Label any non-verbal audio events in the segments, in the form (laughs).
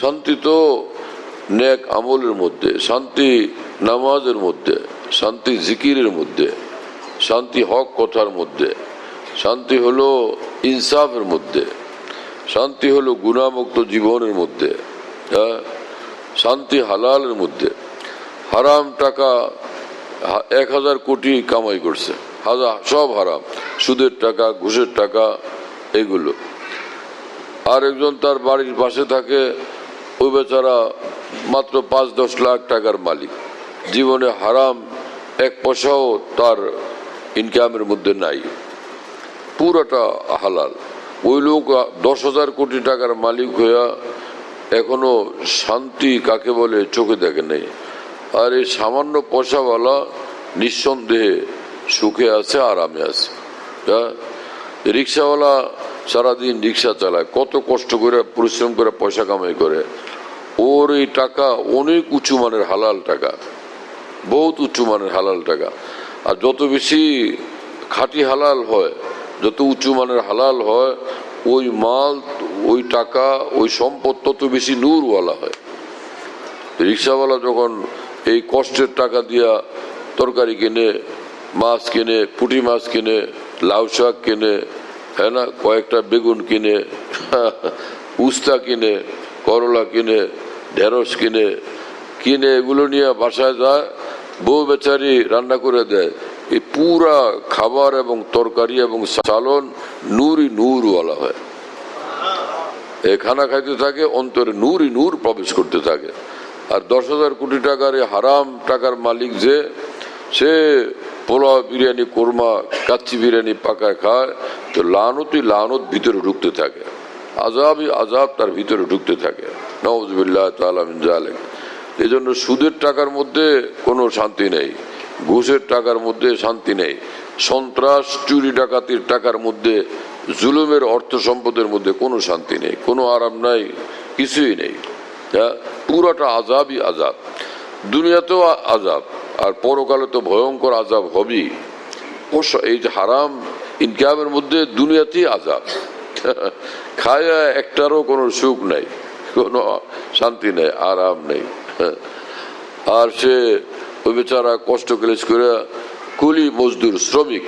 শান্তি তো নেক আমলের মধ্যে, শান্তি নামাজের মধ্যে, শান্তি জিকিরের মধ্যে, শান্তি হক কথার মধ্যে, শান্তি হলো ইনসাফের মধ্যে, শান্তি হলো গুণামুক্ত জীবনের মধ্যে হ্যাঁ? শান্তি হালালের মধ্যে। হারাম টাকা এক হাজার কোটি কামাই করছে, হাজার সব হারাম, সুদের টাকা, ঘুষের টাকা, এগুলো। আর একজন তার বাড়ির পাশে থাকে ওই বেচারা মাত্র পাঁচ, দশ লাখ টাকার মালিক। জীবনে হারাম এক পয়সাও তার ইনকামের মধ্যে নাই। পুরোটা হালাল। ওই লোক দশ হাজার কোটি টাকার মালিক হইয়া এখনও শান্তি কাকে বলে চোখে দেখে নেই। আর এই সামান্য পয়সাওয়ালা নিঃসন্দেহে সুখে আছে, আরামে আছে। হ্যাঁ? রিক্সাওয়ালা সারাদিন রিক্সা চালায়, কত কষ্ট করে পরিশ্রম করে পয়সা কামাই করে। ওর এই টাকা অনেক উঁচু মানের হালাল টাকা, বহুত উঁচু মানের হালাল টাকা। আর যত বেশি খাঁটি হালাল হয়, যত উঁচু মানের হালাল হয়, ওই মাল, ওই টাকা, ওই সম্পদ তত বেশি নূরওয়ালা হয়। রিক্সাওয়ালা যখন এই কষ্টের টাকা দিয়া তরকারি কিনে, মাছ কিনে, পুঁটি মাছ কিনে, লাউ শাক কিনে হ্যাঁ না, কয়েকটা বেগুন কিনে (laughs) উস্তা কিনে, করলা কিনে, ঢেঁড়স কিনে কিনে এগুলো নিয়ে বাসায় যায়, বউ বেচারি রান্না করে দেয়। এই পুরা খাবার এবং তরকারি এবং চালন নূরই নূরওয়ালা হয়। এ খানা খাইতে থাকে, অন্তরে নূরই নূর প্রবেশ করতে থাকে। আর দশ হাজার কোটি টাকার এই হারাম টাকার মালিক যে, সে পোলাও বিরিয়ানি, কোরমা, কাচ্চি বিরিয়ানি পাকা খায়, তো লানতই লানত ভিতরে ঢুকতে থাকে। আজাবই আজাব তার ভিতরে ঢুকতে থাকে। নওয়াজবিল্লাহ সুদের টাকার মধ্যে কোনো শান্তি নেই। ঘুষের টাকার মধ্যে শান্তি নেই। সন্ত্রাস, চুরি, ডাকাতির টাকার মধ্যে, জুলুমের অর্থ সম্পদের মধ্যে কোনো শান্তি নেই। কোনো আরাম নাই, কিছুই নেই। হ্যাঁ? পুরোটা আজাবই আজাব দুনিয়াতেও আজাব আর পরকালে তো ভয়ঙ্কর আজাব হবেই। এই যে হারাম ইনকামের মধ্যে দুনিয়াতেই আজাব খায়া একটারও কোনো সুখ নাই, কোনো শান্তি নেই, আরাম নেই আর সে ওই বেচারা কষ্ট ক্লেশ করে কুলি মজদুর শ্রমিক,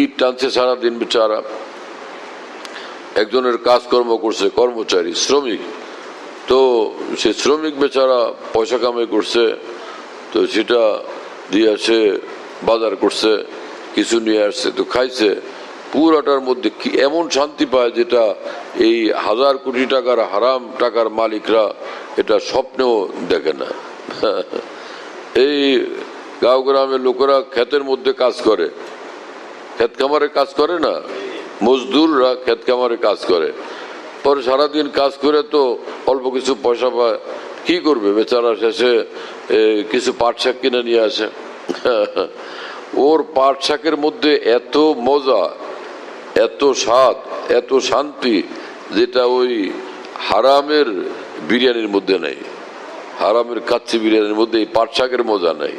ইট টানছে সারাদিন বেচারা। একজনের কাজকর্ম করছে, কর্মচারী, শ্রমিক। তো সে শ্রমিক বেচারা পয়সা কামাই করছে, তো সেটা দিয়ে সে বাজার করছে, কিছু নিয়ে আসছে, তো খাইছে। পুরাটার মধ্যে কি এমন শান্তি পায় যেটা এই হাজার কোটি টাকার হারাম টাকার মালিকরা এটা স্বপ্নেও দেখে না? (laughs) এই গাঁও গ্রামের লোকেরা ক্ষেতের মধ্যে কাজ করে। ক্ষেত কামারে কাজ করে না? মজদুররা ক্ষেত কামারে কাজ করে। পরে সারাদিন কাজ করে তো অল্প কিছু পয়সা পায়। কি করবে? বেচারা শেষে কিছু পাট শাক কিনে নিয়ে আসে। (laughs) ওর পাট শাকের মধ্যে এত মজা এত স্বাদ, এত শান্তি যেটা ওই হারামের বিরিয়ানির মধ্যে নেই। হারামের কাচ্চি বিরিয়ানির মধ্যে এই পাট শাকের মজা নাই।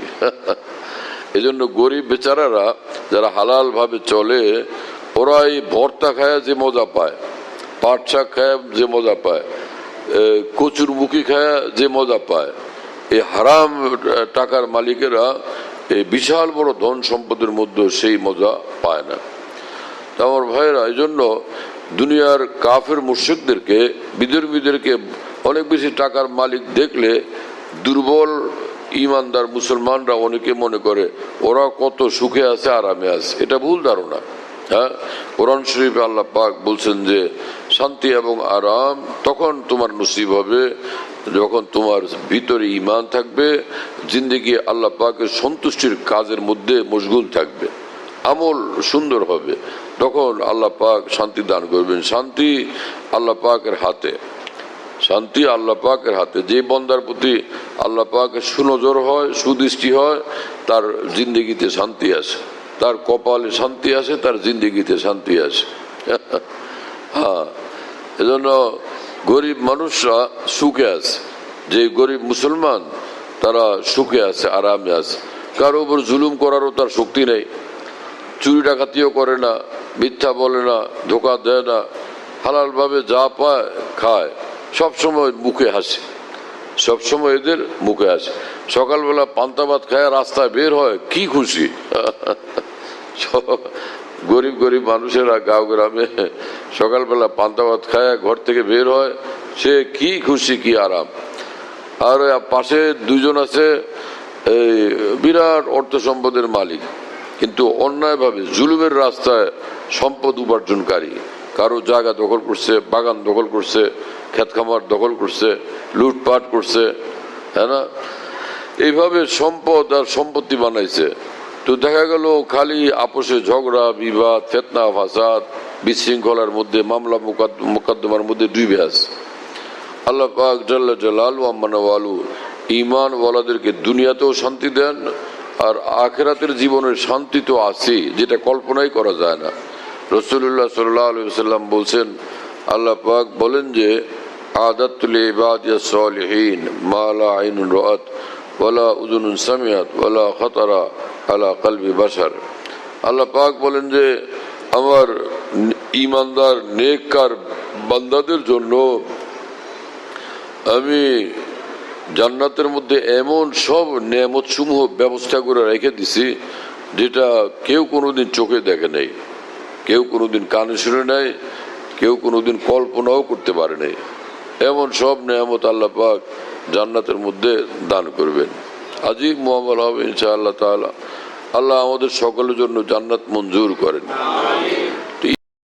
(laughs) এজন্য গরিব বেচারারা যারা হালাল ভাবে চলে ওরা এই ভর্তা খায় যে মজা পায়, পাট শাক খায় যে মজা পায় কচুর মুখি খায় যে মজা পায়, এই হারাম টাকার মালিকেরা এই বিশাল বড় ধন সম্পদের মধ্যে সেই মজা পায় না। তা আমার ভাইয়েরা এই জন্য দুনিয়ার কাফের মুর্শিকদেরকে বিধর্মীদেরকে অনেক বেশি টাকার মালিক দেখলে দুর্বল ইমানদার মুসলমানরা অনেকে মনে করে, ওরা কত সুখে আছে আরামে আছে। এটা ভুল ধারণা হ্যাঁ? কোরআন শরীফে আল্লাহ পাক বলছেন যে, শান্তি এবং আরাম তখন তোমার নসিব হবে, যখন তোমার ভিতরে ইমান থাকবে, জিন্দগি আল্লাহ পাকের সন্তুষ্টির কাজের মধ্যে মশগুল থাকবে। আমল সুন্দর হবে। তখন আল্লাহ পাক শান্তি দান করবেন। শান্তি আল্লাহ পাকের হাতে। শান্তি আল্লাহ পাকের হাতে। যে বন্দার প্রতি আল্লাহ পাকের সুনজর হয়, সুদৃষ্টি হয়, তার জিন্দগিতে শান্তি আছে। তার কপালে শান্তি আছে, তার জিন্দগিতে শান্তি আছে। (laughs) হ্যাঁ। এজন্য গরিব মানুষরা সুখে আছে। যে গরিব মুসলমান, তারা সুখে আছে, আরামে আছে। কারও উপর জুলুম করারও তার শক্তি নেই। চুরি ডাকাতিও করে না, মিথ্যা বলে না, ধোকা দেয় না, হালালভাবে যা পায় খায়, সবসময় মুখে হাসি। সবসময় এদের মুখে হাসি। সকালবেলা পান্তা ভাত খায় রাস্তায় বের হয়, কি খুশি? (laughs) গরিব গরিব মানুষেরা গাঁও গ্রামে সকালবেলা পান্তা ভাত খায় ঘর থেকে বের হয়, সে কি খুশি, কি আরাম। আর পাশে দুজন আছে, এই বিরাট অর্থ সম্পদের মালিক। কিন্তু অন্যায়ভাবে জুলুমের রাস্তায় সম্পদ উপার্জনকারী, কারও জায়গা দখল করছে, বাগান দখল করছে ক্ষেত খামার দখল করছে, লুটপাট করছে হ্যাঁ না? এইভাবে সম্পদ আর সম্পত্তি বানাইছে। তো দেখা গেল খালি আপোষে ঝগড়া, বিবাদ, ফেতনা, ফাসাদ, বিশৃঙ্খলার মধ্যে, মামলা মোকাদ- মোকদ্দমার মধ্যে ডুবে আছে আল্লাহ পাক জাল্লা জালালু আম্মানওয়ালু ইমান ওয়ালাদেরকে দুনিয়াতেও শান্তি দেন আর আখেরাতের জীবনের শান্তি তো আছেই, যেটা কল্পনাই করা যায় না। রসুল্লাহ সাল্লাহ বলছেন, আল্লাহ পাক বলেন যে মালা আইনুন রাত ওয়ালা সামিয়াত খতারা কলবি আল্লাহ পাক বলেন যে, আমার বান্দাদের জন্য আমি জান্নাতের মধ্যে এমন সব নিয়ামত সমূহ ব্যবস্থা করে রেখে দিছি, যেটা কেউ কোনোদিন চোখে দেখে নাই, কেউ কোনোদিন কানে শুনে নাই, কেউ কোনোদিন কল্পনাও করতে পারে নাই। এমন সব নিয়ামত আল্লাহ পাক জান্নাতের মধ্যে দান করবেন। আজই মোহাম্মদ হবে ইনশা আল্লাহ তাআলা। আল্লাহ আমাদের সকলের জন্য জান্নাত মঞ্জুর করেন।